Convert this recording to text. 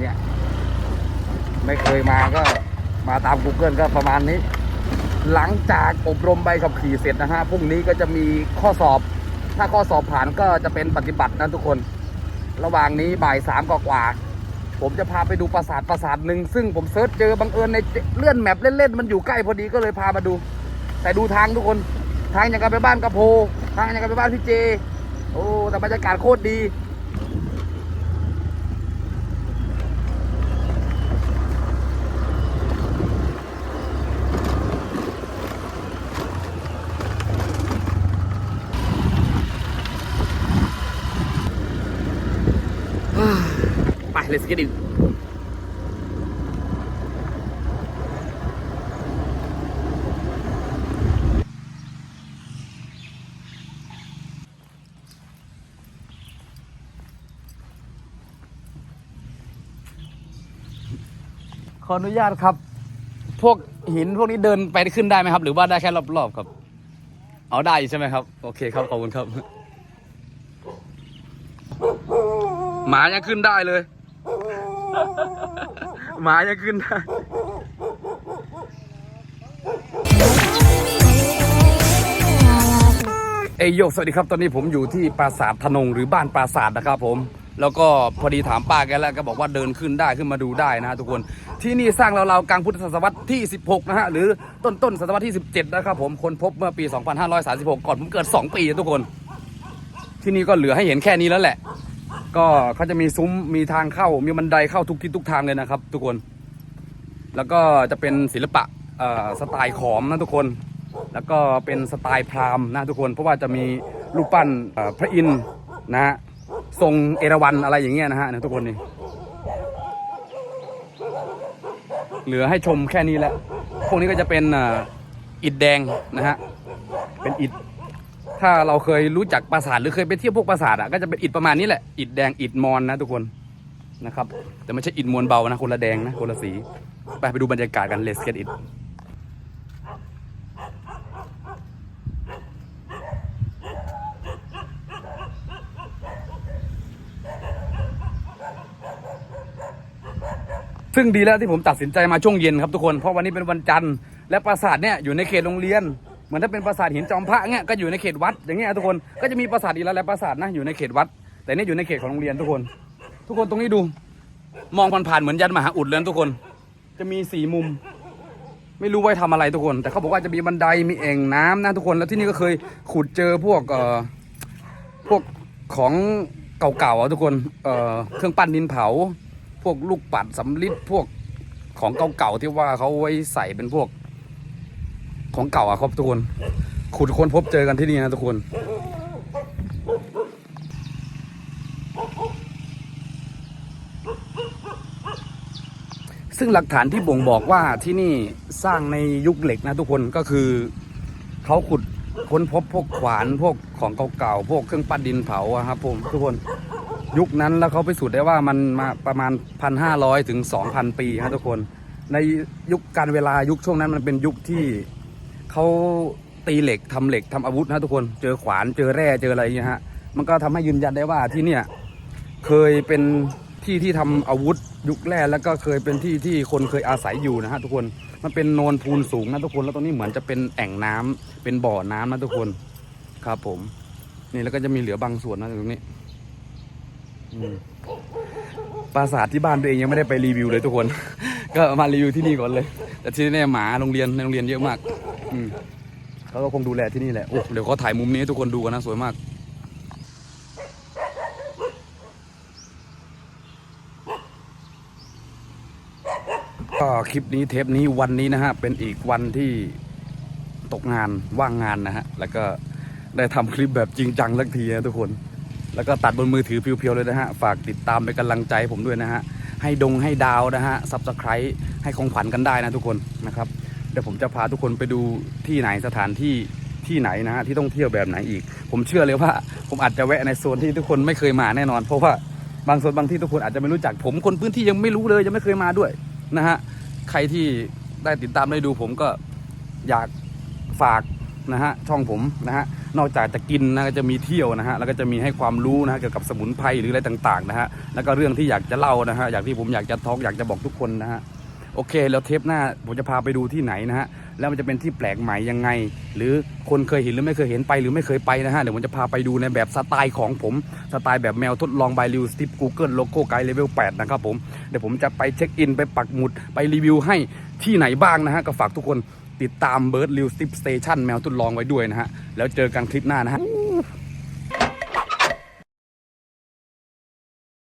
เนี่ย ไม่เคยมาก็มาตาม Google ก็ประมาณนี้ หลังจากอบรมใบขับขี่เสร็จนะฮะพรุ่งนี้ก็จะมีข้อสอบ ถ้าข้อสอบผ่านก็จะเป็นปฏิบัตินะทุกคน ระหว่างนี้บ่ายสามกว่าผมจะพาไปดูปราสาทปราสาทหนึ่งซึ่งผมเซิร์ชเจอบังเอิญในเลื่อนแมปเล่นๆมันอยู่ใกล้พอดีก็เลยพามาดู แต่ดูทางทุกคนทางอย่างกับไปบ้านกระโพทางอย่างกับไปบ้านพี่เจ โอ้แต่บรรยากาศโคตรดี ไป let's get it ขออนุญาตครับ พวกหินพวกนี้เดินไปขึ้นได้ไหมครับ หรือว่าได้แค่รอบๆครับ เอาได้ใช่ไหมครับ โอเคครับ ขอบคุณครับ หมายังขึ้นได้เลย หมายังขึ้นได้เอโยสวัสดีครับตอนนี้ผมอยู่ที่ปราสาทธนงหรือบ้านปราสาทนะครับผมแล้วก็พอดีถามป้าแกแล้วก็บอกว่าเดินขึ้นได้ขึ้นมาดูได้นะฮะทุกคนที่นี่สร้างเราๆกลางพุทธศตวรรษที่ 16 นะฮะ หรือต้นต้นศตวรรษที่ 17 นะครับผมคนพบเมื่อปี 2536 ก่อนผมเกิด 2 ปีนะทุกคน ที่นี่ก็เหลือให้เห็นแค่นี้แล้วแหละ ก็เขาจะมีซุ้มมีทางเข้ามีบันไดเข้าทุกทิศทุกทางเลยนะครับ ทุกคน แล้วก็จะเป็นศิลปะสไตล์ขอมนะทุกคน แล้วก็เป็นสไตล์พราหมณ์นะทุกคน เพราะว่าจะมีรูปปั้นพระอินทร์นะฮะทรงเอราวัณอะไรอย่างเงี้ยนะฮะนะทุกคนนี่เหลือให้ชมแค่นี้แหละพวกนี้ก็จะเป็นอิฐแดงนะฮะเป็นอิฐ ถ้าเราเคยรู้จักปราสาทหรือเคยไปเที่ยวพวกปราสาทอะก็จะเป็นอิฐประมาณนี้แหละอิฐแดงอิฐมอนนะทุกคนนะครับ แต่ไม่ใช่อิฐมวลเบานะคนละแดงนะคนละสี ไปไปดูบรรยากาศกัน Let's get it ซึ่งดีแล้วที่ผมตัดสินใจมาช่วงเย็นครับทุกคน เพราะวันนี้เป็นวันจันทร์และปราสาทเนี่ยอยู่ในเขตโรงเรียน เหมือนถ้าเป็นปราสาทหินจอมพระเนี่ยก็อยู่ในเขตวัดอย่างเงี้ยทุกคนก็จะมีปราสาทอีกแล้วแหละปราสาทนะอยู่ในเขตวัด แต่นี่อยู่ในเขตของโรงเรียนทุกคน ทุกคนตรงนี้ดู มองผ่านๆเหมือนยันมหาอุดเลยนทุกคน จะมีสี่มุม ไม่รู้ไว้ทำอะไรทุกคน แต่เขาบอกว่าจะมีบันไดมีแอ่งน้ำนะทุกคนแล้วที่นี่ก็เคยขุดเจอพวกเอ่อพวกของเก่าๆอะทุกคนเอ่อเครื่องปั้นดินเผา พวกลูกปัดสำลิดพวกของเก่าๆที่ว่าเขาไว้ใส่เป็นพวก ของเก่าอะครับทุกคน ขุดค้นพบเจอกันที่นี่นะทุกคนซึ่งหลักฐานที่บ่งบอกว่าที่นี่สร้างในยุคเหล็กนะทุกคนก็คือเขาขุดค้นพบพวกขวานพวกของเก่าๆพวกเครื่องปั้นดินเผาครับผมทุกคนยุคนั้นแล้วเขาพิสูจน์ได้ว่ามันมาประมาณพันห้าร้อยถึงสองพันปีครับทุกคน ในยุคการเวลายุคช่วงนั้นมันเป็นยุคที่ เขาตีเหล็กทำเหล็กทำอาวุธนะทุกคนเจอขวานเจอแร่เจออะไรอย่างเงี้ยฮะมันก็ทำให้ยืนยันได้ว่าที่เนี่ยเคยเป็นที่ที่ทำอาวุธยุคแรกแล้วก็เคยเป็นที่ที่คนเคยอาศัยอยู่นะฮะทุกคนมันเป็นโนนพูนสูงนะทุกคนแล้วตรงนี้เหมือนจะเป็นแอ่งน้ำเป็นบ่อน้ำนะทุกคนครับผม นี่แล้วก็จะมีเหลือบางส่วนนะตรงนี้อืมปราสาทที่บ้านตัวเองยังไม่ได้ไปรีวิวเลยทุกคน ก็มารีวิวที่นี่ก่อนเลย แต่ที่นี่หมาโรงเรียนในโรงเรียนเยอะมาก เขาก็คงดูแลที่นี่แหละโอ้เดี๋ยวเขาถ่ายมุมนี้ให้ทุกคนดูกันนะสวยมาก ก็คลิปนี้เทปนี้วันนี้นะฮะ เป็นอีกวันที่ตกงานว่างงานนะฮะ แล้วก็ได้ทำคลิปแบบจริงจังสักทีนะทุกคน แล้วก็ตัดบนมือถือเพียวๆเลยนะฮะ ฝากติดตามเป็นกำลังใจผมด้วยนะฮะ ให้ดงให้ดาวนะฮะซับสไครต์ให้ของขวัญกันได้นะทุกคนนะครับ เดี๋ยวผมจะพาทุกคนไปดูที่ไหนสถานที่ที่ไหนนะฮะที่ต้องเที่ยวแบบไหนอีก ผมเชื่อเลยว่า ผมอาจจะแวะในโซนที่ทุกคนไม่เคยมาแน่นอน เพราะว่าบางโซนบางที่ทุกคนอาจจะไม่รู้จัก ผมคนพื้นที่ยังไม่รู้เลยยังไม่เคยมาด้วยนะฮะใครที่ได้ติดตามได้ดูผมก็อยากฝากนะฮะช่องผมนะฮะนอกจากจะกินนะก็จะมีเที่ยวนะฮะแล้วก็จะมีให้ความรู้นะฮะเกี่ยวกับสมุนไพรหรืออะไรต่างๆนะฮะแล้วก็เรื่องที่อยากจะเล่านะฮะอยากที่ผมอยากจะท้องอยากจะบอกทุกคนนะฮะ โอเค แล้วเทปหน้าผมจะพาไปดูที่ไหนนะฮะแล้วมันจะเป็นที่แปลกใหม่ยังไง หรือคนเคยเห็นหรือไม่เคยเห็นไปหรือไม่เคยไปนะฮะเดี๋ยวผมจะพาไปดูในแบบสไตล์ของผมสไตล์แบบแมวทดลองบายลิวสติปกูเกิลโลโก้ไกด์เลเวล8นะครับผมเดี๋ยวผมจะไปเช็คอินไปปักหมุดไปรีวิวให้ที่ไหนบ้างนะฮะก็ฝากทุกคนติดตามเบิร์ดลิวสติปสเตชันแมวทดลองไว้ด้วยนะฮะแล้วเจอกันคลิปหน้านะฮะ